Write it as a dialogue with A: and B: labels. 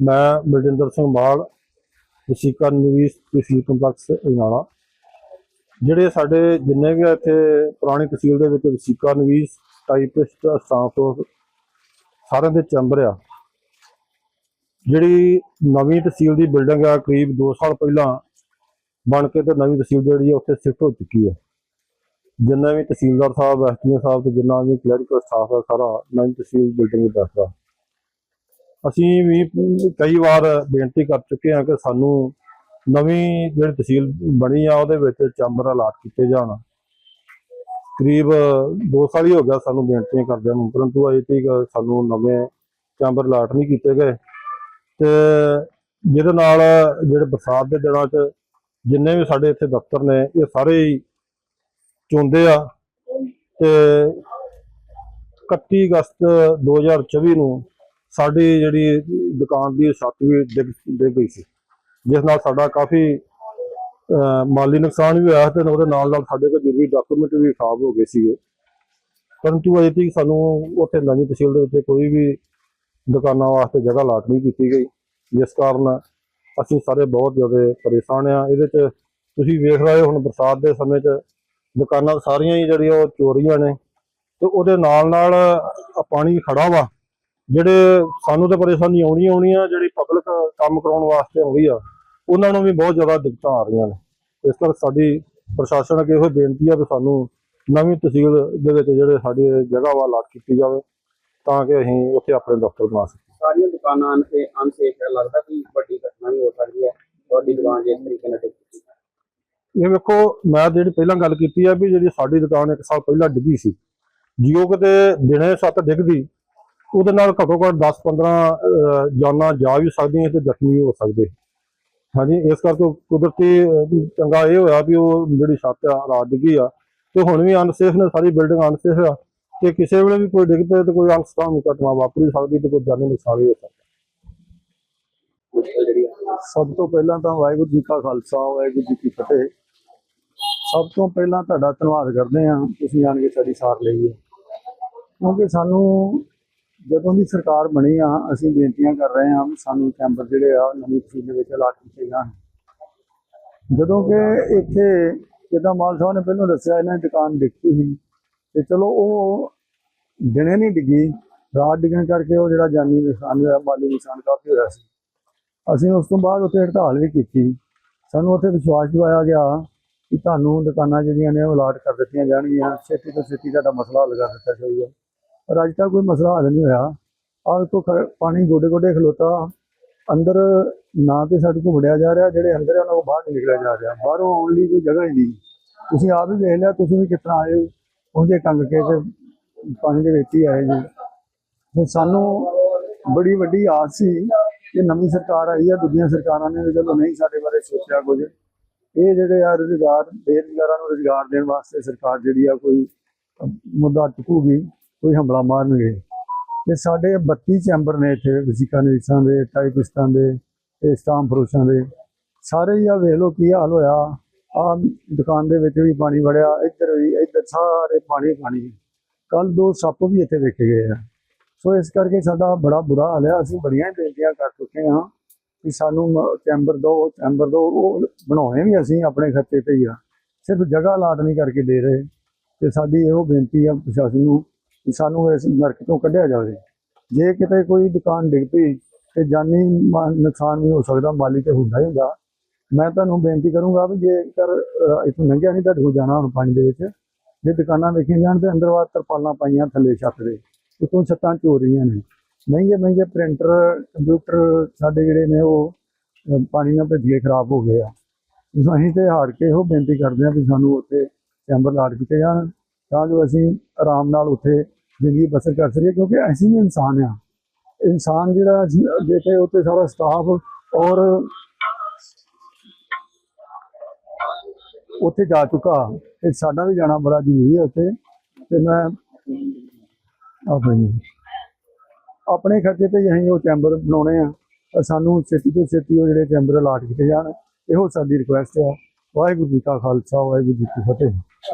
A: ਮੈਂ ਬਲਜਿੰਦਰ ਸਿੰਘ ਮਾਲ ਵਸੀਕਾ ਨਵੀਸ ਤਹਿਸੀਲ ਕੰਪਲੈਕਸ ਇਨਾਲਾ ਜਿਹੜੇ ਸਾਡੇ ਜਿੰਨੇ ਵੀ ਇੱਥੇ ਪੁਰਾਣੀ ਤਹਿਸੀਲ ਦੇ ਵਿੱਚ ਵਸੀਕਾ ਨਵੀਸ ਟਾਈਪਿਸਟ ਸਟਾਫ ਸਾਰਿਆਂ ਦੇ ਚੈਂਬਰ ਆ। ਜਿਹੜੀ ਨਵੀਂ ਤਹਿਸੀਲ ਦੀ ਬਿਲਡਿੰਗ ਆ, ਕਰੀਬ 2 ਸਾਲ ਪਹਿਲਾਂ ਬਣ ਕੇ ਤੇ ਨਵੀਂ ਤਹਿਸੀਲ ਜਿਹੜੀ ਆ, ਉੱਥੇ ਸ਼ਿਫਟ ਹੋ ਚੁੱਕੀ ਹੈ ਜਿੰਨਾ ਵੀ ਤਹਿਸੀਲਦਾਰ ਸਾਹਿਬ ਐਸਟੀਓ ਸਾਹਿਬ ਤੇ ਜਿੰਨਾ ਵੀ ਕਲੈਰੀਕਲ ਸਟਾਫ ਆ, ਸਾਰਾ ਨਵੀਂ ਤਹਿਸੀਲ ਬਿਲਡਿੰਗ ਵਿੱਚ ਬੈਠਦਾ ਅਸੀਂ ਵੀ ਕਈ ਵਾਰ ਬੇਨਤੀ ਕਰ ਚੁੱਕੇ ਹਾਂ ਕਿ ਸਾਨੂੰ ਨਵੀਂ ਜਿਹੜੀ ਤਹਿਸੀਲ ਬਣੀ ਆ, ਉਹਦੇ ਵਿੱਚ ਚੈਂਬਰ ਅਲਾਟ ਕੀਤੇ ਜਾਣ। ਕਰੀਬ 2 ਸਾਲ ਹੀ ਹੋ ਗਿਆ ਸਾਨੂੰ ਬੇਨਤੀਆਂ ਕਰਦਿਆਂ ਨੂੰ, ਪਰੰਤੂ ਅਜੇ ਤੱਕ ਸਾਨੂੰ ਨਵੇਂ ਚੈਂਬਰ ਅਲਾਟ ਨਹੀਂ ਕੀਤੇ ਗਏ। ਤੇ ਜਿਹਦੇ ਨਾਲ ਜਿਹੜੇ ਬਰਸਾਤ ਦੇ ਦਿਨਾਂ 'ਚ ਜਿੰਨੇ ਵੀ ਸਾਡੇ ਇੱਥੇ ਦਫ਼ਤਰ ਨੇ, ਇਹ ਸਾਰੇ ਹੀ ਚੁੰਦੇ ਆ। ਤੇ 31 ਅਗਸਤ 2024 ਨੂੰ ਸਾਡੀ ਜਿਹੜੀ ਦੁਕਾਨ ਦੀ ਛੱਤ ਵੀ ਡਿੱਗ ਡਿੱਗ ਗਈ ਸੀ। ਜਿਸ ਨਾਲ ਸਾਡਾ ਕਾਫੀ ਮਾਲੀ ਨੁਕਸਾਨ ਵੀ ਹੋਇਆ ਤੇ ਉਹਦੇ ਨਾਲ ਨਾਲ ਸਾਡੇ ਕੋਲ ਜ਼ਰੂਰੀ ਡਾਕੂਮੈਂਟ ਵੀ ਖਰਾਬ ਹੋ ਗਏ ਸੀਗੇ। ਪਰੰਤੂ ਅਜੇ ਤੱਕ ਸਾਨੂੰ ਉੱਥੇ ਨਵੀਂ ਤਹਿਸੀਲ ਦੇ ਵਿੱਚ ਕੋਈ ਵੀ ਦੁਕਾਨਾਂ ਵਾਸਤੇ ਜਗ੍ਹਾ ਲਾਟ ਨਹੀਂ ਕੀਤੀ ਗਈ। ਜਿਸ ਕਾਰਨ ਅਸੀਂ ਸਾਰੇ ਬਹੁਤ ਜ਼ਿਆਦਾ ਪਰੇਸ਼ਾਨ ਆ ਇਹਦੇ 'ਚ ਤੁਸੀਂ ਵੇਖ ਰਹੇ ਹੋ ਹੁਣ ਬਰਸਾਤ ਦੇ ਸਮੇਂ 'ਚ ਦੁਕਾਨਾਂ ਸਾਰੀਆਂ ਹੀ ਜਿਹੜੀਆਂ ਉਹ ਚੋਰੀਆਂ ਨੇ। ਤੇ ਉਹਦੇ ਨਾਲ ਨਾਲ ਪਾਣੀ ਖੜਾ ਵਾ। ਜਿਹੜੇ ਸਾਨੂੰ ਤਾਂ ਪਰੇਸ਼ਾਨੀ ਆਉਣੀ ਆਉਣੀ ਆ ਜਿਹੜੀ ਪਬਲਿਕ ਕੰਮ ਕਰਾਉਣ ਵਾਸਤੇ ਆਉਂਦੀ ਆ ਉਹਨਾਂ ਨੂੰ ਵੀ ਬਹੁਤ ਜ਼ਿਆਦਾ ਦਿੱਕਤਾਂ ਆ ਰਹੀਆਂ ਨੇ। ਇਸ ਕਰਕੇ ਸਾਡੀ ਪ੍ਰਸ਼ਾਸਨ ਅੱਗੇ ਇਹੋ ਬੇਨਤੀ ਆ ਕਿ ਸਾਨੂੰ ਨਵੀਂ ਤਹਿਸੀਲ ਦੇ ਵਿੱਚ ਜਿਹੜੇ ਸਾਡੀ ਜਗ੍ਹਾ ਵਾ ਲਾਟ ਕੀਤੀ ਜਾਵੇ ਤਾਂ ਕਿ ਅਸੀਂ ਉੱਥੇ ਆਪਣੇ ਦਫ਼ਤਰ ਬਣਾ ਸਕੀਏ।
B: ਸਾਰੀਆਂ ਦੁਕਾਨਾਂ ਤੇ ਅਨਸੇਫ ਹੈ ਲੱਗਦਾ ਕਿ ਵੱਡੀ ਘਟਨਾ ਵੀ ਹੋ ਸਕਦੀ ਹੈ ਤੁਹਾਡੀ ਦੁਕਾਨ ਜੇ ਇਸ ਤਰੀਕੇ ਨਾਲ ਟਿਕੀ
A: ਇਹ ਵੇਖੋ ਮੈਂ ਜਿਹੜੀ ਪਹਿਲਾਂ ਗੱਲ ਕੀਤੀ ਆ ਵੀ ਜਿਹੜੀ ਸਾਡੀ ਦੁਕਾਨ ਇੱਕ ਸਾਲ ਪਹਿਲਾਂ ਡਿੱਗੀ ਸੀ ਜੀਓ ਕਿਤੇ ਦਿਨੇ ਸੱਤ ਡਿੱਗਦੀ ਉਹਦੇ ਨਾਲ ਘੱਟੋ ਘੱਟ 10 15 ਜਾਨਾਂ ਜਾ ਵੀ ਸਕਦੀਆਂ ਤੇ ਜ਼ਖਮੀ ਹੋ ਸਕਦੇ। ਹਾਂਜੀ, ਇਸ ਕਰਕੇ ਕੁਦਰਤੀ ਚੰਗਾ ਇਹ ਹੋਇਆ ਵੀ ਉਹ ਜਿਹੜੀ ਛੱਤ ਆ, ਰਾਤ ਡਿੱਗੀ ਆ। ਤੇ ਹੁਣ ਵੀ ਅਨਸੇਫ ਨੇ, ਸਾਰੀ ਬਿਲਡਿੰਗ ਅਨਸੇਫ ਆ। ਤੇ ਕਿਸੇ ਵੇਲੇ ਵੀ ਕੋਈ ਡਿੱਗ ਪਏ ਤੇ ਕੋਈ ਅਨਸਟਾਮ ਘਟਨਾ ਵਾਪਰ ਸਕਦੀ ਤੇ ਕੋਈ ਜਾਨੀ ਨੁਕਸਾਨ ਵੀ ਹੋ ਸਕਦਾ।
C: ਸਭ ਤੋਂ ਪਹਿਲਾਂ ਤਾਂ ਵਾਹਿਗੁਰੂ ਜੀ ਕਾ ਖਾਲਸਾ, ਵਾਹਿਗੁਰੂ ਜੀ ਕੀ ਫਤਿਹ। ਸਭ ਤੋਂ ਪਹਿਲਾਂ ਤੁਹਾਡਾ ਧੰਨਵਾਦ ਕਰਦੇ ਹਾਂ, ਤੁਸੀਂ ਆਣ ਕੇ ਸਾਡੀ ਸਾਰ ਲਈ ਹੈ। ਕਿਉਂਕਿ ਸਾਨੂੰ ਜਦੋਂ ਦੀ ਸਰਕਾਰ ਬਣੀ ਆ, ਅਸੀਂ ਬੇਨਤੀਆਂ ਕਰ ਰਹੇ ਹਾਂ ਵੀ ਸਾਨੂੰ ਚੈਂਬਰ ਜਿਹੜੇ ਆ, ਨਵੀਂ ਤਹਿਸੀਲ ਦੇ ਵਿੱਚ ਅਲਾਟ ਕੀਤੇ ਜਾਣ। ਜਦੋਂ ਕਿ ਇੱਥੇ ਜਿੱਦਾਂ ਮਾਲ ਸਾਹਿਬ ਨੇ ਪਹਿਲਾਂ ਦੱਸਿਆ, ਇਹਨਾਂ ਦੀ ਦੁਕਾਨ ਡਿੱਗੀ ਸੀ। ਤੇ ਚਲੋ ਉਹ ਦਿਨੇ ਨਹੀਂ ਡਿੱਗੀ, ਰਾਤ ਡਿੱਗਣ ਕਰਕੇ ਉਹ ਜਿਹੜਾ ਜਾਨੀ ਨੁਕਸਾਨ ਹੋਇਆ, ਮਾਲੀ ਨੁਕਸਾਨ ਕਾਫੀ ਹੋਇਆ ਸੀ। ਅਸੀਂ ਉਸ ਤੋਂ ਬਾਅਦ ਉੱਥੇ ਹੜਤਾਲ ਵੀ ਕੀਤੀ। ਸਾਨੂੰ ਉੱਥੇ ਵਿਸ਼ਵਾਸ ਦਿਵਾਇਆ ਗਿਆ ਕਿ ਤੁਹਾਨੂੰ ਦੁਕਾਨਾਂ ਜਿਹੜੀਆਂ ਨੇ ਉਹ ਅਲਾਟ ਕਰ ਦਿੱਤੀਆਂ ਜਾਣਗੀਆਂ। ਛੇਤੀ ਤੋਂ ਛੇਤੀ ਤੁਹਾਡਾ ਮਸਲਾ ਹੱਲ ਕਰ ਦਿੱਤਾ ਜਾਊਗਾ। ਪਰ ਅੱਜ ਤੱਕ ਕੋਈ ਮਸਲਾ ਹੱਲ ਨਹੀਂ ਹੋਇਆ। ਆਹ ਤੋਂ ਪਾਣੀ ਗੋਡੇ ਗੋਡੇ ਖਲੋਤਾ। ਅੰਦਰ ਨਾ ਤੇ ਸਾਡੇ ਕੋਲ ਵੜਿਆ ਜਾ ਰਿਹਾ, ਜਿਹੜੇ ਅੰਦਰ ਆ ਉਹਨਾਂ ਕੋਲ ਬਾਹਰ ਨਹੀਂ ਨਿਕਲਿਆ ਜਾ ਰਿਹਾ। ਬਾਹਰੋਂ ਆਉਣ ਲਈ ਕੋਈ ਜਗ੍ਹਾ ਹੀ ਨਹੀਂ। ਤੁਸੀਂ ਆਪ ਹੀ ਵੇਖ ਲਿਆ, ਤੁਸੀਂ ਵੀ ਕਿਤਨਾ ਆਏ ਹੋ। ਉਹਦੇ ਟੰਗ ਕੇ ਤੇ ਪਾਣੀ ਦੇ ਵਿੱਚ ਹੀ ਆਏ ਜੀ। ਤੇ ਸਾਨੂੰ ਬੜੀ ਵੱਡੀ ਆਸ ਸੀ ਕਿ ਨਵੀਂ ਸਰਕਾਰ ਆਈ ਆ, ਦੂਜੀਆਂ ਸਰਕਾਰਾਂ ਨੇ ਜਦੋਂ ਨਹੀਂ ਸਾਡੇ ਬਾਰੇ ਸੋਚਿਆ ਕੁਝ। ਇਹ ਜਿਹੜੇ ਆ ਰੁਜ਼ਗਾਰ, ਬੇਰੁਜ਼ਗਾਰਾਂ ਨੂੰ ਰੁਜ਼ਗਾਰ ਦੇਣ ਵਾਸਤੇ ਸਰਕਾਰ ਜਿਹੜੀ ਆ ਕੋਈ ਮੁੱਦਾ ਚੁੱਕੂਗੀ। ਕੋਈ ਹਮਲਾ ਮਾਰਨਗੇ ਤੇ ਸਾਡੇ 32 ਚੈਂਬਰ ਨੇ ਇੱਥੇ ਵਸੀਕਾ ਨਿਰੀਖਾਂ ਦੇ ਟਾਈਪਿਸਟਾਂ ਦੇ ਤੇ ਸਟਾਮ ਫਰੋਸ਼ਾਂ ਦੇ। ਸਾਰੇ ਹੀ ਆ ਵੇਖ ਲਓ ਕੀ ਹਾਲ ਹੋਇਆ। ਆ ਦੁਕਾਨ ਦੇ ਵਿੱਚ ਵੀ ਪਾਣੀ ਵੜਿਆ, ਇੱਧਰ ਵੀ, ਇੱਧਰ ਸਾਰੇ ਪਾਣੀ ਪਾਣੀ। ਕੱਲ ਦੋ ਸੱਪ ਵੀ ਇੱਥੇ ਵੇਖੇ ਗਏ ਆ। ਸੋ ਇਸ ਕਰਕੇ ਸਾਡਾ ਬੜਾ ਬੁਰਾ ਹਾਲ ਹੈ ਅਸੀਂ ਬੜੀਆਂ ਬੇਨਤੀਆਂ ਕਰ ਚੁੱਕੇ ਹਾਂ ਕਿ ਸਾਨੂੰ ਮ- ਚੈਂਬਰ ਦੋ ਚੈਂਬਰ ਦੋ, ਉਹ ਬਣਾਉਣੇ ਵੀ ਅਸੀਂ ਆਪਣੇ ਖਰਚੇ ਤੇ ਹੀ ਆ। ਸਿਰਫ ਜਗ੍ਹਾ ਲਾਟ ਨਹੀਂ ਕਰਕੇ ਦੇ ਰਹੇ। ਤੇ ਸਾਡੀ ਇਹੋ ਬੇਨਤੀ ਆ ਪ੍ਰਸ਼ਾਸਨ ਨੂੰ ਕਿ ਸਾਨੂੰ ਇਸ ਨਰਕ ਤੋਂ ਕੱਢਿਆ ਜਾਵੇ। ਜੇ ਕਿਤੇ ਕੋਈ ਦੁਕਾਨ ਡਿੱਗ ਪਈ ਤੇ ਜਾਨੀ ਮਾ- ਨੁਕਸਾਨ ਵੀ ਹੋ ਸਕਦਾ ਮਾਲੀ ਤੇ ਹੁੰਦਾ ਹੀ ਹੁੰਦਾ। ਮੈਂ ਤੁਹਾਨੂੰ ਬੇਨਤੀ ਕਰੂੰਗਾ ਵੀ ਜੇਕਰ ਅਹ, ਇੱਥੋਂ ਲੰਘਿਆ ਨਹੀਂ ਤੁਹਾਡੇ ਹੋ ਜਾਣਾ ਹੁਣ ਪਾਣੀ ਦੇ ਵਿੱਚ ਜੇ ਦੁਕਾਨਾਂ ਵੇਖੀਆਂ ਜਾਣ ਤੇ ਅੰਦਰ ਬਾਹਰ ਤਰਪਾਲਾਂ ਪਾਈਆਂ ਥੱਲੇ ਛੱਤ ਦੇ ਉਤੋਂ ਛੱਤਾਂ ਚੋ ਰਹੀਆਂ ਨੇ। ਮਹਿੰਗੇ ਮਹਿੰਗੇ ਪ੍ਰਿੰਟਰ ਕੰਪਿਊਟਰ ਸਾਡੇ ਜਿਹੜੇ ਨੇ ਉਹ ਪਾਣੀ ਨਾਲ ਭਿੱਜ ਖਰਾਬ ਹੋ ਗਏ ਆ। ਅਸੀਂ ਤੇ ਹਾਰ ਕੇ ਉਹ ਬੇਨਤੀ ਕਰਦੇ ਹਾਂ ਵੀ ਸਾਨੂੰ ਉੱਥੇ ਚੈਂਬਰ ਲਾਟ ਕੀਤੇ ਜਾਣ ਤਾਂ ਜੋ ਅਸੀਂ ਆਰਾਮ ਨਾਲ ਉੱਥੇ ਜ਼ਿੰਦਗੀ ਬਸਰ ਕਰ ਸਕੀਏ ਕਿਉਂਕਿ ਅਸੀਂ ਵੀ ਇਨਸਾਨ ਆ ਇਨਸਾਨ ਜਿਹੜਾ ਦੇਖੇ ਉੱਥੇ ਸਾਰਾ ਸਟਾਫ ਔਰ ਉੱਥੇ ਜਾ ਚੁੱਕਾ। ਤੇ ਸਾਡਾ ਵੀ ਜਾਣਾ ਬੜਾ ਜ਼ਰੂਰੀ ਹੈ ਉੱਥੇ। ਤੇ ਮੈਂ ਆਪਣੇ ਆਪਣੇ ਖਰਚੇ ਤੇ ਅਸੀਂ ਉਹ ਚੈਂਬਰ ਬਣਾਉਣੇ ਆ। ਸਾਨੂੰ ਛੇਤੀ ਤੋਂ ਛੇਤੀ ਉਹ ਜਿਹੜੇ ਚੈਂਬਰ ਅਲਾਟ ਕੀਤੇ ਜਾਣ। ਇਹੋ ਸਾਡੀ ਰਿਕੁਐਸਟ ਆ। ਵਾਹਿਗੁਰੂ ਜੀ ਕਾ ਖਾਲਸਾ, ਵਾਹਿਗੁਰੂ ਜੀ ਕੀ ਫਤਿਹ।